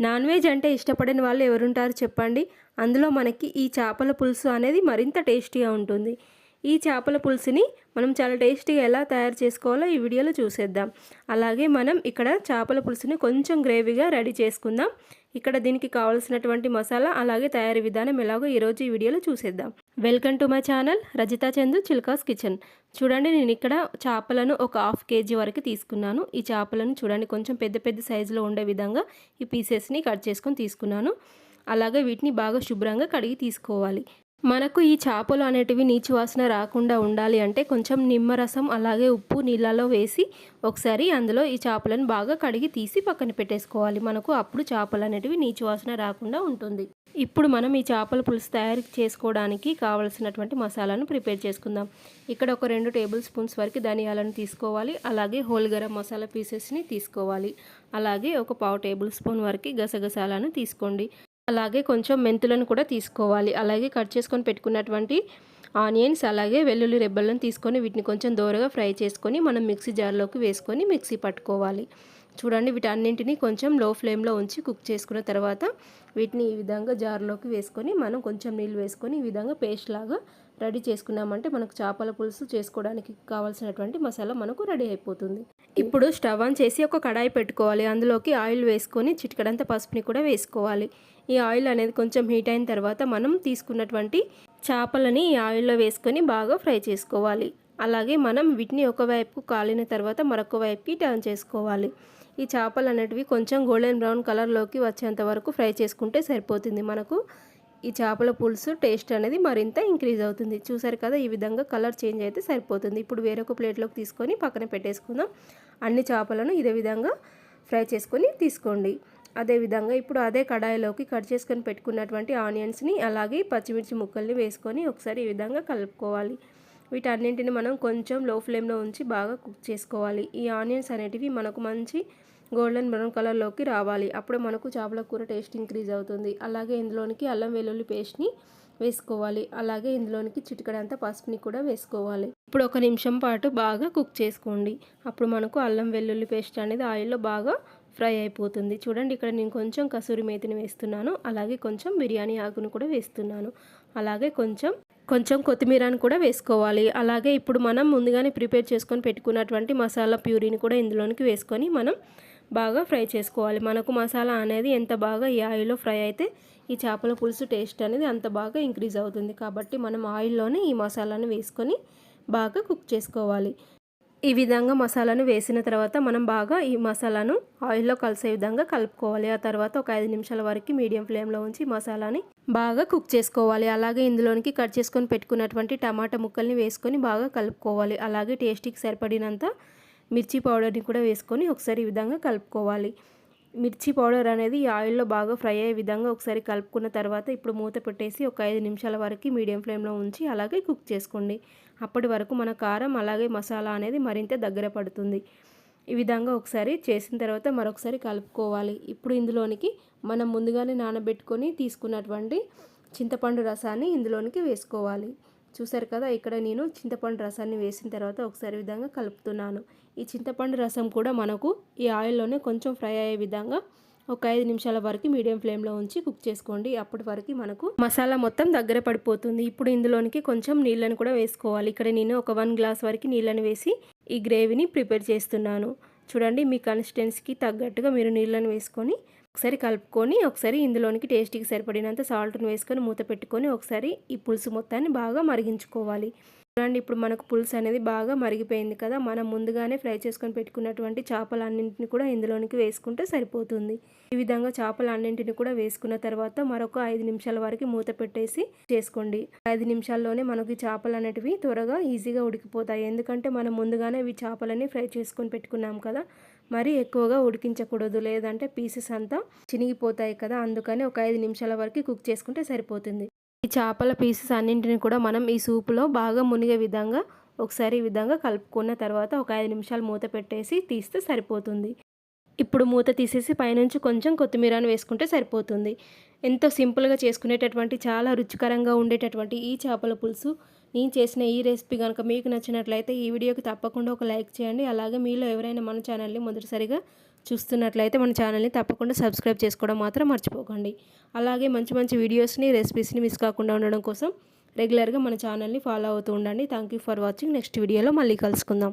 Non veg అంటే ఇష్టపడని వాళ్ళు ఎవరుంటారు చెప్పండి. అందులో మనకి ఈ చేపల పులుసు అనేది మరింత టేస్టీగా ఉంటుంది. ఈ చేపల పులుసుని మనం చాలా టేస్టీగా ఎలా తయారు చేసుకోవాలో ఈ వీడియోలో చూసేద్దాం. అలాగే మనం ఇక్కడ చేపల పులుసుని కొంచెం గ్రేవీగా రెడీ చేసుకుందాం. ఇక్కడ దీనికి కావాల్సినటువంటి మసాలా అలాగే తయారీ విధానం ఎలాగో ఈరోజు ఈ వీడియోలో చూసేద్దాం. Welcome to my channel Rajitha Chandu Chilkas kitchen చూడండి నేను ఇక్కడ చేపలను ఒక హాఫ్ కేజీ వరకు తీసుకున్నాను. ఈ చేపలను చూడండి కొంచెం పెద్ద పెద్ద సైజులో ఉండే విధంగా ఈ పీసెస్ని కట్ చేసుకొని తీసుకున్నాను. అలాగే వీటిని బాగా శుభ్రంగా కడిగి తీసుకోవాలి. మనకు ఈ చేపలు అనేటివి నీచు వాసన రాకుండా ఉండాలి అంటే కొంచెం నిమ్మరసం అలాగే ఉప్పు నీళ్ళలో వేసి ఒకసారి అందులో ఈ చేపలను బాగా కడిగి తీసి పక్కన పెట్టేసుకోవాలి. మనకు అప్పుడు చేపలు అనేటివి నీచు వాసన రాకుండా ఉంటుంది. ఇప్పుడు మనం ఈ చేపల పులుసు తయారు చేసుకోవడానికి కావలసినటువంటి మసాలాను ప్రిపేర్ చేసుకుందాం. ఇక్కడ ఒక రెండు టేబుల్ స్పూన్స్ వరకు ధనియాలను తీసుకోవాలి. అలాగే హోల్ గరం మసాలా పీసెస్ని తీసుకోవాలి. అలాగే ఒక పావు టేబుల్ స్పూన్ వరకు గసగసాలను తీసుకోండి. అలాగే కొంచెం మెంతులను కూడా తీసుకోవాలి. అలాగే కట్ చేసుకొని పెట్టుకున్నటువంటి ఆనియన్స్ అలాగే వెల్లుల్లి రెబ్బలను తీసుకొని వీటిని కొంచెం దూరగా ఫ్రై చేసుకొని మనం మిక్సీ జార్లోకి వేసుకొని మిక్సీ పట్టుకోవాలి. చూడండి వీటన్నింటినీ కొంచెం లో ఫ్లేమ్లో ఉంచి కుక్ చేసుకున్న తర్వాత వీటిని ఈ విధంగా జార్లోకి వేసుకొని మనం కొంచెం నీళ్ళు వేసుకొని ఈ విధంగా పేస్ట్ లాగా రెడీ చేసుకున్నామంటే మనకు చేపల పులుసు చేసుకోవడానికి కావాల్సినటువంటి మసాలా మనకు రెడీ అయిపోతుంది. ఇప్పుడు స్టవ్ ఆన్ చేసి ఒక కడాయి పెట్టుకోవాలి. అందులోకి ఆయిల్ వేసుకొని చిటికడంత పసుపుని కూడా వేసుకోవాలి. ఈ ఆయిల్ అనేది కొంచెం హీట్ అయిన తర్వాత మనం తీసుకున్నటువంటి చేపలని ఈ ఆయిల్లో వేసుకొని బాగా ఫ్రై చేసుకోవాలి. అలాగే మనం వీటిని ఒకవైపు కాలిన తర్వాత మరొక వైపుకి టర్న్ చేసుకోవాలి. ఈ చేపలు అనేటివి కొంచెం గోల్డెన్ బ్రౌన్ కలర్లోకి వచ్చేంత వరకు ఫ్రై చేసుకుంటే సరిపోతుంది మనకు. ఈ చేపల పులుసు టేస్ట్ అనేది మరింత ఇంక్రీజ్ అవుతుంది. చూసారు కదా ఈ విధంగా కలర్ చేంజ్ అయితే సరిపోతుంది. ఇప్పుడు వేరొక ప్లేట్లోకి తీసుకొని పక్కన పెట్టేసుకుందాం. అన్ని చేపలను ఇదే విధంగా ఫ్రై చేసుకొని తీసుకోండి. అదేవిధంగా ఇప్పుడు అదే కడాయిలోకి కట్ చేసుకొని పెట్టుకున్నటువంటి ఆనియన్స్ని అలాగే పచ్చిమిర్చి ముక్కల్ని వేసుకొని ఒకసారి ఈ విధంగా కలుపుకోవాలి. వీటన్నింటిని మనం కొంచెం లో ఫ్లేమ్లో ఉంచి బాగా కుక్ చేసుకోవాలి. ఈ ఆనియన్స్ అనేటివి మనకు మంచి గోల్డెన్ బ్రౌన్ కలర్లోకి రావాలి. అప్పుడు మనకు చేపల కూర టేస్ట్ ఇంక్రీజ్ అవుతుంది. అలాగే ఇందులోనికి అల్లం వెల్లుల్లి పేస్ట్ని వేసుకోవాలి. అలాగే ఇందులోనికి చిటికడంత పసుపుని కూడా వేసుకోవాలి. ఇప్పుడు ఒక నిమిషం పాటు బాగా కుక్ చేసుకోండి. అప్పుడు మనకు అల్లం వెల్లుల్లి పేస్ట్ అనేది ఆయిల్లో బాగా ఫ్రై అయిపోతుంది. చూడండి ఇక్కడ నేను కొంచెం కసూరి మేతిని వేస్తున్నాను. అలాగే కొంచెం బిర్యానీ ఆకును కూడా వేస్తున్నాను. అలాగే కొంచెం కొంచెం కొత్తిమీరని కూడా వేసుకోవాలి. అలాగే ఇప్పుడు మనం ముందుగానే ప్రిపేర్ చేసుకొని పెట్టుకున్నటువంటి మసాలా ప్యూరీని కూడా ఇందులోనికి వేసుకొని మనం బాగా ఫ్రై చేసుకోవాలి. మనకు మసాలా అనేది ఎంత బాగా ఈ ఆయిల్లో ఫ్రై అయితే ఈ చేపల పులుసు టేస్ట్ అనేది అంత బాగా ఇంక్రీజ్ అవుతుంది. కాబట్టి మనం ఆయిల్లోనే ఈ మసాలాను వేసుకొని బాగా కుక్ చేసుకోవాలి. ఈ విధంగా మసాలాను వేసిన తర్వాత మనం బాగా ఈ మసాలాను ఆయిల్లో కలిసే విధంగా కలుపుకోవాలి. ఆ తర్వాత ఒక ఐదు నిమిషాల వరకు మీడియం ఫ్లేమ్లో ఉంచి మసాలాని బాగా కుక్ చేసుకోవాలి. అలాగే ఇందులోనికి కట్ చేసుకొని పెట్టుకున్నటువంటి టమాటా ముక్కల్ని వేసుకొని బాగా కలుపుకోవాలి. అలాగే టేస్టీకి సరిపడినంత మిర్చి పౌడర్ని కూడా వేసుకొని ఒకసారి ఈ విధంగా కలుపుకోవాలి. మిర్చి పౌడర్ అనేది ఆయిల్లో బాగా ఫ్రై అయ్యే విధంగా ఒకసారి కలుపుకున్న తర్వాత ఇప్పుడు మూత పెట్టేసి ఒక ఐదు నిమిషాల వరకు మీడియం ఫ్లేమ్లో ఉంచి అలాగే కుక్ చేసుకోండి. అప్పటి వరకు మన కారం అలాగే మసాలా అనేది మరింత దగ్గర పడుతుంది. ఈ విధంగా ఒకసారి చేసిన తర్వాత మరొకసారి కలుపుకోవాలి. ఇప్పుడు ఇందులోనికి మనం ముందుగానే నానబెట్టుకొని తీసుకున్నటువంటి చింతపండు రసాన్ని ఇందులోనికి వేసుకోవాలి. చూసారు కదా ఇక్కడ నేను చింతపండు రసాన్ని వేసిన తర్వాత ఒకసారి విధంగా కలుపుతున్నాను. ఈ చింతపండు రసం కూడా మనకు ఈ ఆయిల్లోనే కొంచెం ఫ్రై అయ్యే విధంగా ఒక ఐదు నిమిషాల వరకు మీడియం ఫ్లేమ్లో ఉంచి కుక్ చేసుకోండి. అప్పటి వరకు మనకు మసాలా మొత్తం దగ్గర పడిపోతుంది. ఇప్పుడు ఇందులోనికి కొంచెం నీళ్ళని కూడా వేసుకోవాలి. ఇక్కడ నేను ఒక వన్ గ్లాస్ వరకు నీళ్ళని వేసి ఈ గ్రేవీని ప్రిపేర్ చేస్తున్నాను. చూడండి మీ కన్సిస్టెన్సీకి తగ్గట్టుగా మీరు నీళ్ళని వేసుకొని ఒకసారి కలుపుకొని ఒకసారి ఇందులోనికి టేస్ట్కి సరిపడినంత సాల్ట్ను వేసుకొని మూత పెట్టుకొని ఒకసారి ఈ పులుసు మొత్తాన్ని బాగా మరిగించుకోవాలి. చూడండి ఇప్పుడు మనకు పులుసు అనేది బాగా మరిగిపోయింది కదా. మనం ముందుగానే ఫ్రై చేసుకొని పెట్టుకున్నటువంటి చేపలన్నింటిని కూడా ఇందులోనికి వేసుకుంటే సరిపోతుంది. ఈ విధంగా చేపలు అన్నింటిని కూడా వేసుకున్న తర్వాత మరొక ఐదు నిమిషాల వరకు మూత పెట్టేసి చేసుకోండి. ఐదు నిమిషాల్లోనే మనకి చేపలు అనేటివి త్వరగా ఈజీగా ఉడికిపోతాయి. ఎందుకంటే మనం ముందుగానే ఇవి చేపలని ఫ్రై చేసుకొని పెట్టుకున్నాం కదా. మరి ఎక్కువగా ఉడికించకూడదు. లేదంటే పీసెస్ అంతా చినిగిపోతాయి కదా. అందుకని ఒక ఐదు నిమిషాల వరకు కుక్ చేసుకుంటే సరిపోతుంది. ఈ చేపల పీసెస్ అన్నింటిని కూడా మనం ఈ సూపులో బాగా మునిగే విధంగా ఒకసారి ఈ విధంగా కలుపుకున్న తర్వాత ఒక ఐదు నిమిషాలు మూత పెట్టేసి తీస్తే సరిపోతుంది. ఇప్పుడు మూత తీసేసి పైనుంచి కొంచెం కొత్తిమీరను వేసుకుంటే సరిపోతుంది. ఎంతో సింపుల్గా చేసుకునేటటువంటి చాలా రుచికరంగా ఉండేటటువంటి ఈ చేపల పులుసు. నేను చేసిన ఈ రెసిపీ కనుక మీకు నచ్చినట్లయితే ఈ వీడియోకి తప్పకుండా ఒక లైక్ చేయండి. అలాగే మీలో ఎవరైనా మన ఛానల్ని మొదటిసారిగా చూస్తున్నట్లయితే మన ఛానల్ని తప్పకుండా సబ్స్క్రైబ్ చేసుకోవడం మాత్రం మర్చిపోకండి. అలాగే మంచి మంచి వీడియోస్ని రెసిపీస్ని మిస్ కాకుండా ఉండడం కోసం రెగ్యులర్గా మన ఛానల్ని ఫాలో అవుతూ ఉండండి. Thank you for watching. Next వీడియోలో మళ్ళీ కలుసుకుందాం.